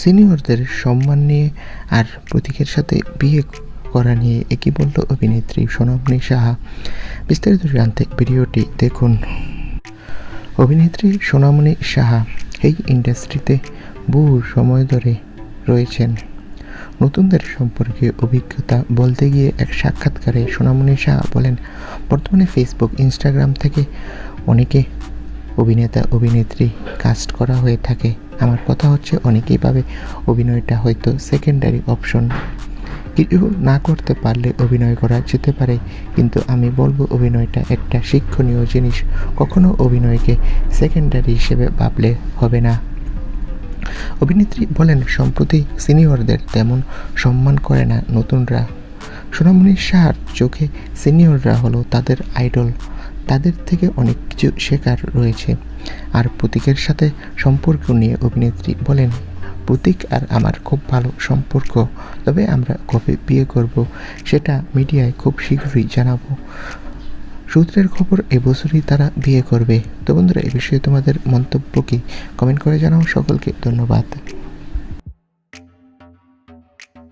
সিনিয়রদের সম্মান নিয়ে আর প্রতীকের সাথে বিয়ে করা নিয়ে একই বলল অভিনেত্রী সোনামণি সাহা। বিস্তারিত জানতে ভিডিওটি দেখুন। অভিনেত্রী সোনামণি সাহা এই ইন্ডাস্ট্রিতে বহু সময় ধরে রয়েছেন। নতুনদের সম্পর্কে অভিজ্ঞতা বলতে গিয়ে এক সাক্ষাৎকারে সোনামণি সাহা বলেন, বর্তমানে ফেসবুক ইনস্টাগ্রাম থেকে অনেকে অভিনেতা, অভিনেত্রী কাস্ট করা হয়ে থাকে। আমার কথা হচ্ছে অনেকেই ভাবে অভিনয়টা হয়তো সেকেন্ডারি অপশন কিছু না করতে পারলে অভিনয় করা যেতে পারে, কিন্তু আমি বলব অভিনয়টা একটা শিক্ষণীয় জিনিস। কখনো অভিনয়কে সেকেন্ডারি হিসেবে ভাবলে হবে না। অভিনেত্রী বলেন, সম্প্রতি সিনিয়রদের তেমন সম্মান করে না নতুনরা। সোনামণি শাহর চোখে সিনিয়ররা হলো তাদের আইডল তাদের থেকে অনেক কিছু শেখার রয়েছে। আর প্রতীকের সাথে সম্পর্ক নিয়ে অভিনেত্রী বলেন, প্রতীক আর আমার খুব ভালো সম্পর্ক, তবে আমরা কবে বিয়ে করব সেটা মিডিয়ায় খুব শীঘ্রই জানাব। সূত্রের খবর এবছরই তারা বিয়ে করবে। তো বন্ধুরা এই বিষয়ে তোমাদের মন্তব্য কি? কমেন্ট করে জানাও। সকলকে ধন্যবাদ।